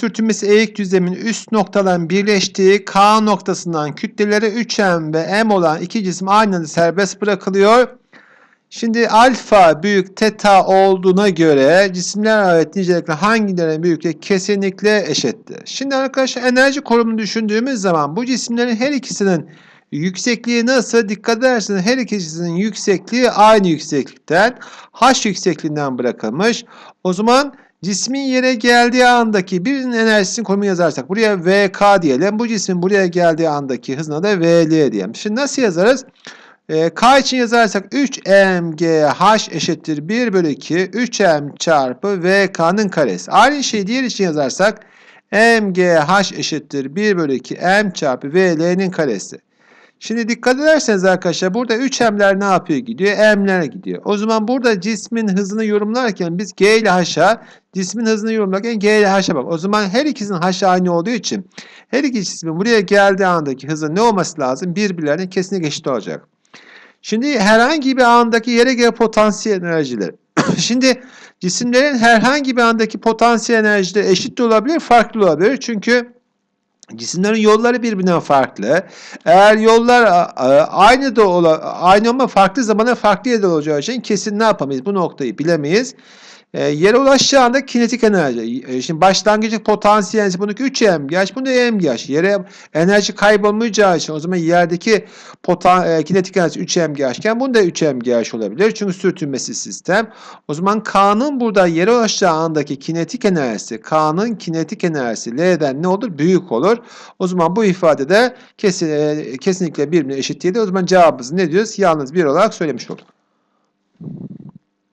sürtünmesi eğik düzlemin üst noktaların birleştiği K noktasından kütleleri 3M ve M olan iki cisim aynı anda serbest bırakılıyor. Şimdi alfa büyük teta olduğuna göre cisimler ait nicelikler hangilerinin büyüklüğü kesinlikle eşittir. Şimdi arkadaşlar enerji korumunu düşündüğümüz zaman bu cisimlerin her ikisinin yüksekliği nasıl? Dikkat ederseniz her ikisinin yüksekliği aynı yükseklikten h yüksekliğinden bırakılmış. O zaman cismin yere geldiği andaki birinin enerjisini konumu yazarsak buraya vk diyelim. Bu cismin buraya geldiği andaki hızına da vl diyelim. Şimdi nasıl yazarız? E, K için yazarsak 3mgh eşittir 1 bölü 2 3m çarpı vk'nın karesi. Aynı şeyi diğer için yazarsak mgh eşittir 1 bölü 2 m çarpı vl'nin karesi. Şimdi dikkat ederseniz arkadaşlar burada 3m'ler ne yapıyor gidiyor? m'ler gidiyor. O zaman burada cismin hızını yorumlarken biz g ile h'a cismin hızını yorumlarken g ile h'a bak. O zaman her ikisinin h'a aynı olduğu için her iki cismin buraya geldiği andaki hızı ne olması lazım? Birbirlerine kesinlikle eşit olacak. Şimdi herhangi bir andaki yere göre potansiyel enerjileri. Şimdi cisimlerin herhangi bir andaki potansiyel enerjileri eşit de olabilir, farklı olabilir. Çünkü cisimlerin yolları birbirinden farklı. Eğer yollar aynı da ola, aynı ama farklı zamana farklı yerde olacağı için kesin ne yapamayız? Bu noktayı bilemeyiz. E, yere ulaştığı anda kinetik enerji. E, şimdi başlangıcı potansiyel enerji bununki 3 mgh, bunu mgh. Yere enerji kaybolmayacağı için o zaman yerdeki potan, e, kinetik enerji 3 mgh iken bunu da 3 mgh olabilir. Çünkü sürtünmesi sistem. O zaman K'nın burada yere ulaştığı andaki kinetik enerjisi, K'nın kinetik enerjisi L'den ne olur? Büyük olur. O zaman bu ifadede kesin, e, kesinlikle birbirine eşit değil. O zaman cevabımız ne diyoruz? Yalnız bir olarak söylemiş olduk.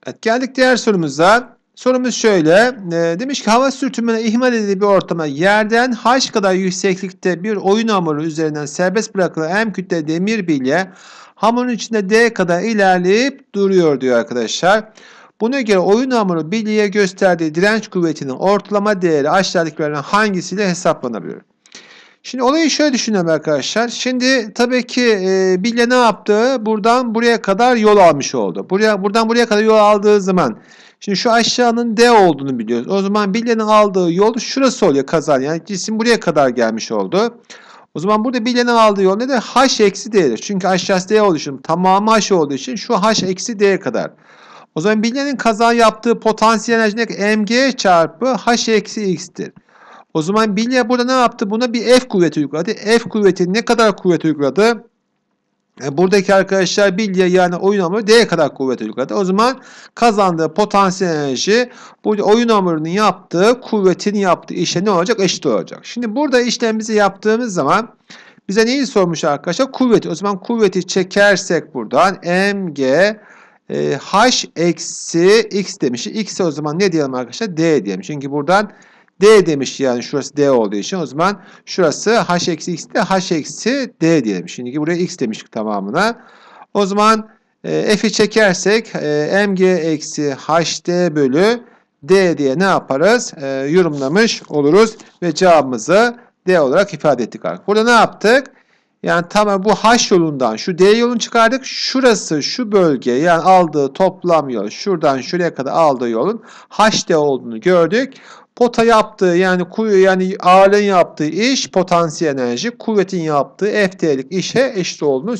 Evet, geldik diğer sorumuza. Sorumuz şöyle. E, demiş ki hava sürtünmene ihmal edildiği bir ortama yerden h kadar yükseklikte bir oyun hamuru üzerinden serbest bırakılan m kütle demir bilye hamurun içinde d kadar ilerleyip duruyor diyor arkadaşlar. Buna göre oyun hamuru bilyeye gösterdiği direnç kuvvetinin ortalama değeri aşağıdakilerden hangisiyle hesaplanabilir? Şimdi olayı şöyle düşünelim arkadaşlar. Şimdi tabii ki e, bilye ne yaptı? Buradan buraya kadar yol almış oldu. Buraya buradan buraya kadar yol aldığı zaman şimdi şu aşağının D olduğunu biliyoruz. O zaman bilyenin aldığı yol şurası oluyor kazan. Yani cisim buraya kadar gelmiş oldu. O zaman burada bilyenin aldığı yol ne de H eksi D'dir. Çünkü aşağısı D olduğu için tamamı H olduğu için şu H eksi D kadar. O zaman bilyenin kazan yaptığı potansiyel enerji mg çarpı H eksi X'tir. O zaman bilye burada ne yaptı? Buna bir F kuvveti uyguladı. F kuvveti ne kadar kuvvet uyguladı? E, buradaki arkadaşlar bilye yani oyun hamuru D kadar kuvvet uyguladı. O zaman kazandığı potansiyel enerji burada oyun hamurunun yaptığı kuvvetin yaptığı işe ne olacak? Eşit olacak. Şimdi burada işlemimizi yaptığımız zaman bize neyi sormuş arkadaşlar? Kuvveti. O zaman kuvveti çekersek buradan mg e, h eksi x demiş. X o zaman ne diyelim arkadaşlar? D diyelim. Çünkü buradan D demiş yani şurası D olduğu için o zaman şurası H eksi X de H eksi D diyelim. Şimdi buraya X demiştik tamamına. O zaman e, F'i çekersek e, MG eksi HD bölü D diye ne yaparız? E, yorumlamış oluruz ve cevabımızı D olarak ifade ettik. Burada ne yaptık? Yani tamam bu H yolundan şu D yolunu çıkardık. Şurası şu bölge yani aldığı toplam yol şuradan şuraya kadar aldığı yolun HD olduğunu gördük. Pota yaptığı yani yani ağırlığın yaptığı iş potansiyel enerji, kuvvetin yaptığı FT'lik işe eşit olduğunu